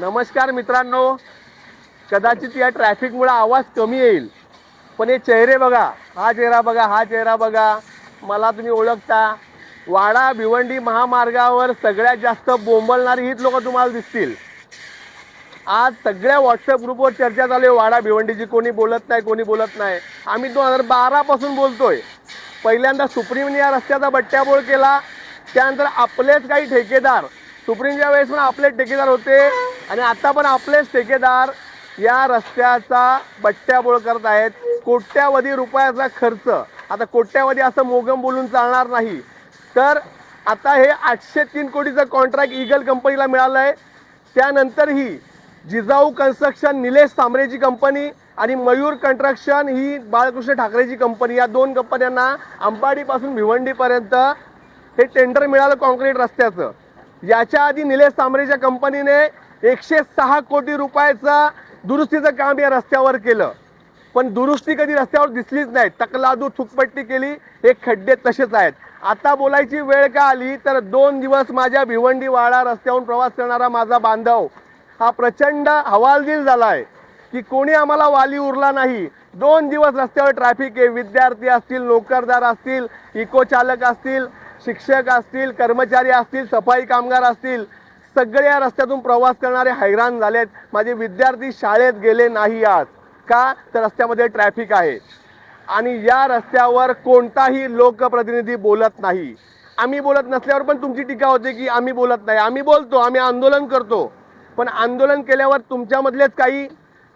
नमस्कार मित्रांनो. कदाचित या ट्रॅफिकमुळे आवाज कमी येईल. पण हे चेहरे बघा. हा चेहरा बघा हा चेहरा बघा. मला तुम्ही ओळखता. वाडा भिवंडी महामार्गावर सगळ्यात जास्त बोंबलणारी हीच लोक तुम्हाला दिसतील. आज सगळ्या व्हॉट्सअप ग्रुपवर चर्चा चालू आहे. वाडा भिवंडीची कोणी बोलत नाही कोणी बोलत नाही. आम्ही दोन हजार बारापासून बोलतोय. पहिल्यांदा सुप्रीमने या रस्त्याचा बट्ट्याबोळ केला. त्यानंतर आपलेच काही ठेकेदार सुप्रीमच्या वेळेस पण आपलेच ठेकेदार होते. आणि आता पण आपलेच ठेकेदार या रस्त्याचा बट्ट्याबोळ करत आहेत. कोट्यावधी रुपयाचा खर्च. आता कोट्यावधी असं मोगम बोलून चालणार नाही. तर आता हे आठशे तीन कोटीचं कॉन्ट्रॅक्ट इगल कंपनीला मिळालं आहे. त्यानंतरही जिजाऊ कन्स्ट्रक्शन निलेश सांबरेची कंपनी आणि मयूर कन्स्ट्रक्शन ही बाळकृष्ण ठाकरेची कंपनी या दोन कंपन्यांना अंबाडीपासून भिवंडीपर्यंत हे टेंडर मिळालं कॉन्क्रीट रस्त्याचं. याच्या आधी निलेश तांबरेच्या कंपनीने एकशे सहा कोटी रुपयाचं दुरुस्तीचं काम या रस्त्यावर केलं. पण दुरुस्ती कधी रस्त्यावर दिसलीच नाही. तकलादू थुकपट्टी केली हे खड्डे तसेच आहेत. आता बोलायची वेळ का आली तर दोन दिवस माझ्या भिवंडी वाडा रस्त्यावरून प्रवास करणारा माझा बांधव हा प्रचंड हवालदिल झाला आहे की कोणी आम्हाला वाली उरला नाही. दोन दिवस रस्त्यावर ट्रॅफिक आहे विद्यार्थी असतील नोकरदार असतील इको चालक असतील शिक्षक असतील कर्मचारी असतील सफाई कामगार असतील सगळे या रस्त्यातून प्रवास करणारे हैराण झालेत. माझे विद्यार्थी शाळेत गेले नाही आज. का? तर रस्त्यामध्ये ट्रॅफिक आहे. आणि या रस्त्यावर कोणताही लोकप्रतिनिधी बोलत नाही. आम्ही बोलत नसल्यावर पण तुमची टीका होते की आम्ही बोलत नाही. आम्ही बोलतो आम्ही आंदोलन करतो. पण आंदोलन केल्यावर तुमच्यामधलेच काही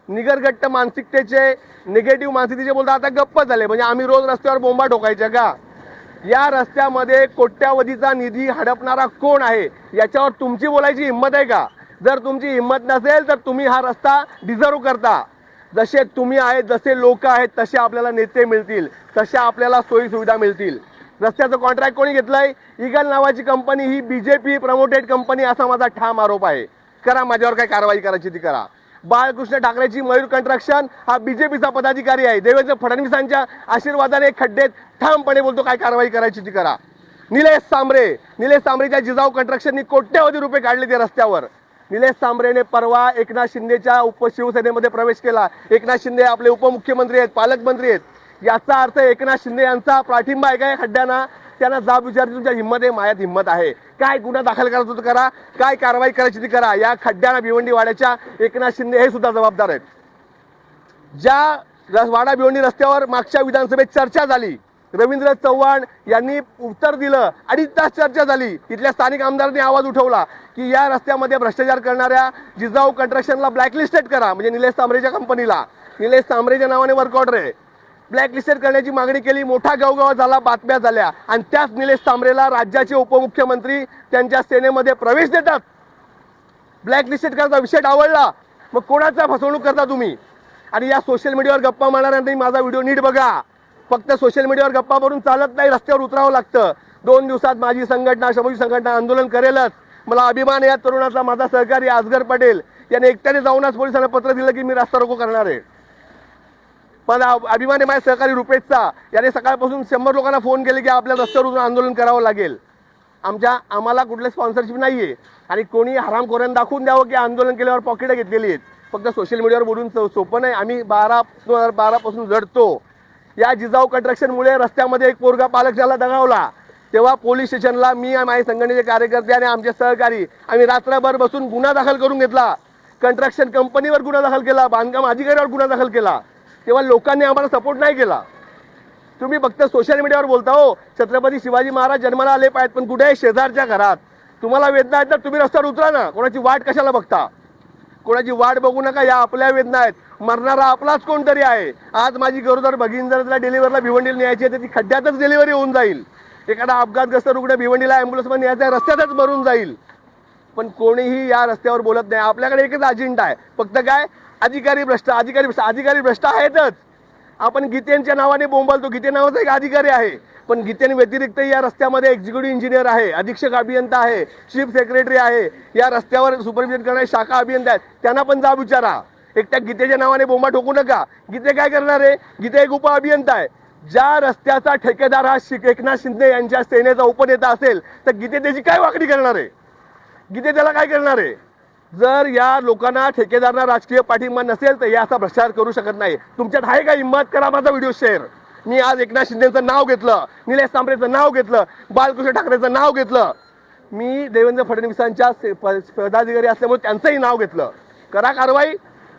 निगरगट्ट मानसिकतेचे निगेटिव्ह मानसिकतेचे बोलता आता गप्प झाले. म्हणजे आम्ही रोज रस्त्यावर बोंबा ठोकायच्या का? या रस्त्यामध्ये कोट्यावधीचा निधी हडपणारा कोण आहे याच्यावर तुमची बोलायची हिंमत आहे का? जर तुमची हिंमत नसेल तर तुम्ही हा रस्ता डिझर्व करता. जसे तुम्ही आहेत जसे लोक आहेत तसे आपल्याला नेते मिळतील तशा आपल्याला सोयी सुविधा मिळतील. रस्त्याचं कॉन्ट्रॅक्ट कोणी घेतलंय? इगल नावाची कंपनी ही बीजेपी प्रमोटेड कंपनी असा माझा ठाम आरोप आहे. करा माझ्यावर काय कारवाई करायची ती करा. बाळकृष्ण ठाकरेची मयूर कंस्ट्रक्शन हा बीजेपीचा पदाधिकारी आहे. देवेंद्र फडणवीसांच्या आशीर्वादाने खड्डेत ठामपणे बोलतो काय कारवाई करायची ती करा. निलेश सांबरे निलेश सांबरेच्या जिजाऊ कंस्ट्रक्शननी कोट्यवधी रुपये काढले ते रस्त्यावर. निलेश सांबरेने परवा एकनाथ शिंदेच्या उप शिवसेनेमध्ये प्रवेश केला. एकनाथ शिंदे आपले उपमुख्यमंत्री आहेत पालकमंत्री आहेत. याचा अर्थ एकनाथ शिंदे यांचा पाठिंबा आहे का या खड्ड्यांना? त्यांना जाब विचारली तुमच्या हिंमत आहे मायात हिंमत आहे. काय गुन्हा दाखल करायचा होता करा काय कारवाई करायची ती करा. या खड्ड्यांना भिवंडी वाड्याच्या एकनाथ शिंदे हे सुद्धा जबाबदार आहेत. ज्या वाडा भिवंडी रस्त्यावर मागच्या विधानसभेत चर्चा झाली रवींद्र चव्हाण यांनी उत्तर दिलं अडीच तास चर्चा झाली. तिथल्या स्थानिक आमदारांनी आवाज उठवला की या रस्त्यामध्ये भ्रष्टाचार करणाऱ्या जिजाऊ कंट्रक्शनला ब्लॅकलिस्टेड करा म्हणजे निलेश तांबरेच्या कंपनीला निलेश तांबरेच्या नावाने वर्कआउट आहे. ब्लॅक ब्लॅकलिस्टेड करण्याची मागणी केली. मोठा गावगावात झाला बातम्या झाल्या. आणि त्याच निलेश तांबरेला राज्याचे उपमुख्यमंत्री त्यांच्या सेनेमध्ये प्रवेश देतात. ब्लॅकलिस्टेड करायचा विषय डावळला मग कोणाचा फसवणूक करता तुम्ही? आणि या सोशल मीडियावर गप्पा मारणाऱ्यांनी माझा व्हिडिओ नीट बघा. फक्त सोशल मीडियावर गप्पा भरून चालत नाही रस्त्यावर उतरावं लागतं. दोन दिवसात माझी संघटना शबरी संघटना आंदोलन करेलच. मला अभिमान या तरुणाचा. माझा सहकारी आजगर पटेल याने एकट्याने जाऊनच पोलिसांना पत्र दिलं की मी रस्ता रोको करणार आहे. पण अभिमाने अभिमान आहे माझ्या सहकारी रुपेशचा याने सकाळपासून शंभर लोकांना फोन केले की आपल्या रस्त्यावर उतरून आंदोलन करावं लागेल. आमच्या आम्हाला कुठले स्पॉन्सरशिप नाही आहे आणि कोणी हरामखोऱ्यांना दाखवून द्यावं की आंदोलन केल्यावर पॉकेटं घेतलेली आहेत. फक्त सोशल मीडियावर बोलून सो- सोपं नाही. आम्ही बारा दोन हजार बारापासून लढतो या जिजाऊ कंट्रक्शनमुळे रस्त्यामध्ये एक पोरगा पालक झाला दगावला. तेव्हा पोलीस स्टेशनला मी आणि माझे संघटनेचे कार्यकर्ते आणि आमचे सहकारी आम्ही रात्रभर बसून गुन्हा दाखल करून घेतला. कंस्ट्रक्शन कंपनीवर गुन्हा दाखल केला बांधकाम अधिकाऱ्यावर गुन्हा दाखल केला. तेव्हा लोकांनी आम्हाला सपोर्ट नाही केला. तुम्ही फक्त सोशल मीडियावर बोलता हो. छत्रपती शिवाजी महाराज जन्माला आले पाहिजेत पण कुठे? शेजारच्या घरात. तुम्हाला वेदना आहेत तर तुम्ही रस्त्यावर उतरा ना. कोणाची वाट कशाला बघता? कोणाची वाट बघू नका या आपल्या वेदना आहेत. मरणारा आपलाच कोणतरी आहे. आज माझी गरोदर भगिनी जर तिला डिलिव्हरला भिवंडीला न्यायची आहे तर ती खड्ड्यातच डिलिव्हरी होऊन जाईल. एखादा अपघातग्रस्त रुग्ण भिवंडीला ॲम्ब्युलन्समध्ये न्यायचा आहे, रस्त्यातच मरून जाईल. पण कोणीही या रस्त्यावर बोलत नाही. आपल्याकडे एकच अजेंडा आहे. फक्त काय? अधिकारी भ्रष्ट अधिकारी भ्रष्ट अधिकारी भ्रष्ट आहेतच. आपण गीतेंच्या नावाने बोंबालतो गीते नावाचा एक अधिकारी आहे. पण गीतेन व्यतिरिक्त या रस्त्यामध्ये एक्झिक्युटिव्ह इंजिनियर आहे अधीक्षक अभियंता आहे चीफ सेक्रेटरी आहे. या रस्त्यावर सुपरविजन करणारे शाखा अभियंता आहेत. त्यांना पण जाब विचारा. एकट्या गीतेच्या नावाने बोंबा ठोकू नका. गीते काय करणार आहे? गीते एक उप अभियंता आहे. ज्या रस्त्याचा ठेकेदार हा शिक एकनाथ शिंदे यांच्या सेनेचा उपनेता असेल तर गीते त्याची काय वाकडी करणार आहे? गीते त्याला काय करणार आहे? जर या लोकांना ठेकेदारांना राजकीय पाठिंबा नसेल तर याचा असा भ्रष्टाचार करू शकत नाही. तुमच्यात आहे का हिंमत? करा माझा व्हिडिओ शेअर. मी आज एकनाथ शिंदेचं नाव घेतलं निलेश तांबरेचं नाव घेतलं बालकृष्ण ठाकरेचं नाव घेतलं. मी देवेंद्र फडणवीसांच्या पदाधिकारी असल्यामुळे त्यांचंही नाव घेतलं. करा कारवाई.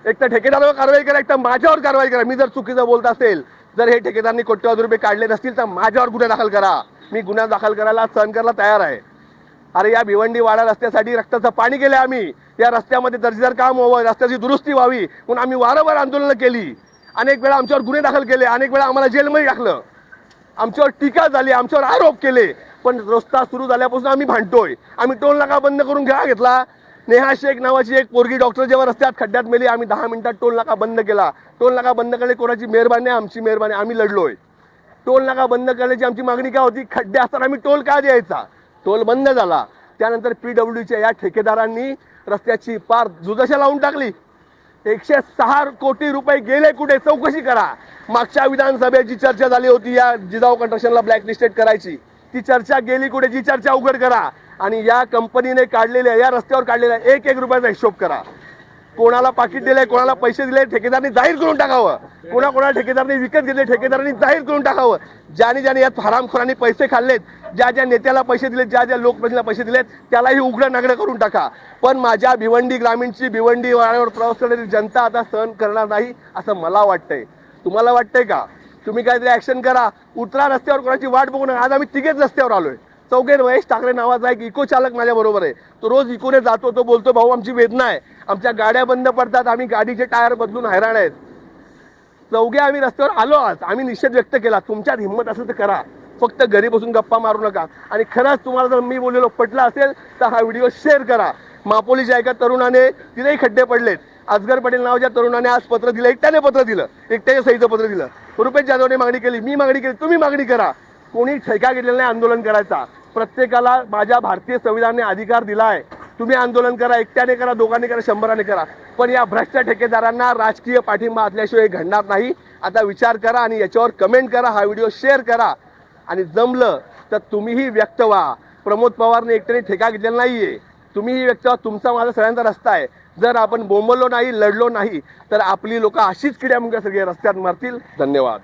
एक तर ठेकेदारावर कारवाई करा एक तर माझ्यावर कारवाई करा. मी जर चुकीचं बोलत असेल जर हे ठेकेदारांनी कोट्यवधी रुपये काढले नसतील तर माझ्यावर गुन्हा दाखल करा. मी गुन्हा दाखल करायला सहन करायला तयार आहे. अरे या भिवंडी वाडा रस्त्यासाठी रक्ताचं पाणी केलं आम्ही. या रस्त्यामध्ये दर्जेदार काम व्हावं रस्त्याची दुरुस्ती व्हावी म्हणून आम्ही वारंवार आंदोलनं केली. अनेक वेळा आमच्यावर गुन्हे दाखल केले अनेक वेळा आम्हाला जेलमध्ये टाकलं. आमच्यावर टीका झाली आमच्यावर आरोप केले. पण रस्ता सुरू झाल्यापासून आम्ही भांडतोय. आम्ही टोल नाका बंद करून घ्या घेतला. नेहा शेख नावाची एक पोरगी डॉक्टर जेव्हा रस्त्यात खड्ड्यात मेली आम्ही दहा मिनिटात टोल नाका बंद केला. टोल नाका बंद करणे कोणाची मेहरबानी आहे? आमची मेहरबानी आम्ही लढलोय. टोल नाका बंद करण्याची आमची मागणी काय होती? खड्डे असताना आम्ही टोल का द्यायचा? टोल बंद झाला. त्यानंतर पी डब्ल्यूच्या या ठेकेदारांनी रस्त्याची पार जुदशा लावून टाकली. एकशे सहा कोटी रुपये गेले कुठे? चौकशी करा. मागच्या विधानसभेची चर्चा झाली होती या जिजाऊ कंस्ट्रक्शनला ब्लॅकलिस्टेड करायची. ती चर्चा गेली कुठे? जी चर्चा उघड करा. आणि या कंपनीने काढलेल्या या रस्त्यावर काढलेल्या एक एक रुपयाचा हिशोब करा. कोणाला पाकिट दिलंय कोणाला पैसे दिले ठेकेदारांनी जाहीर करून टाकावं. कोणा कोणाला ठेकेदारांनी विकत घेतले ठेकेदारांनी जाहीर करून टाकावं. ज्याने ज्याने यात हरामखोरांनी पैसे खाल्लेत ज्या ज्या नेत्याला पैसे दिलेत ज्या ज्या लोकप्रतिनिधीला पैसे दिलेत त्यालाही उघडं नागडं करून टाका. पण माझ्या भिवंडी ग्रामीणची भिवंडी वाड्यावर प्रवास करणारी जनता आता सहन करणार नाही असं मला वाटतंय. तुम्हाला वाटतंय का? तुम्ही काहीतरी ऍक्शन करा. उतरा रस्त्यावर कोणाची वाट बघू नका आज आम्ही तिघेच रस्त्यावर आलोय. चौघे महेश ठाकरे नावाचा एक इको चालक माझ्या बरोबर आहे. तो रोज इकोने जातो तो बोलतो भाऊ आमची वेदना आहे. आमच्या गाड्या बंद पडतात आम्ही गाडीचे टायर बदलून हैराण आहेत. चौघे आम्ही रस्त्यावर आलो आज. आम्ही निषेध व्यक्त केला तुमच्यात हिंमत असेल तर करा. फक्त घरी बसून गप्पा मारू नका. आणि खरंच तुम्हाला जर मी बोललेलो पटला असेल तर हा व्हिडिओ शेअर करा. मापोलीच्या एका तरुणाने तिथेही खड्डे पडलेत. असगर पटेल नावाच्या तरुणाने आज पत्र दिलं एकट्याने पत्र दिलं. एकट्याच्या सहीचं पत्र दिलं. रुपेश जाधवने मागणी केली मी मागणी केली तुम्ही मागणी करा. कोणी ठेका घेतलेला नाही आंदोलन करायचा. प्रत्येकाला माझ्या भारतीय संविधानाने अधिकार दिला आहे तुम्ही आंदोलन करा एकट्याने करा दोघांनी करा शंभराने करा. पण या भ्रष्ट ठेकेदारांना राजकीय पाठिंबा असल्याशिवाय घडणार नाही. आता विचार करा आणि याच्यावर कमेंट करा हा व्हिडिओ शेअर करा. आणि जमलं तर तुम्हीही व्यक्त व्हा. प्रमोद पवारने एकट्याने ठेका घेतलेला नाहीये. तुम्हीही व्यक्त व्हा. तुमचा माझा सगळ्यांचा रस्ता आहे. जर आपण बोंबलो नाही लढलो नाही तर आपली लोक अशीच किड्यामुळे सगळे रस्त्यात मारतील. धन्यवाद.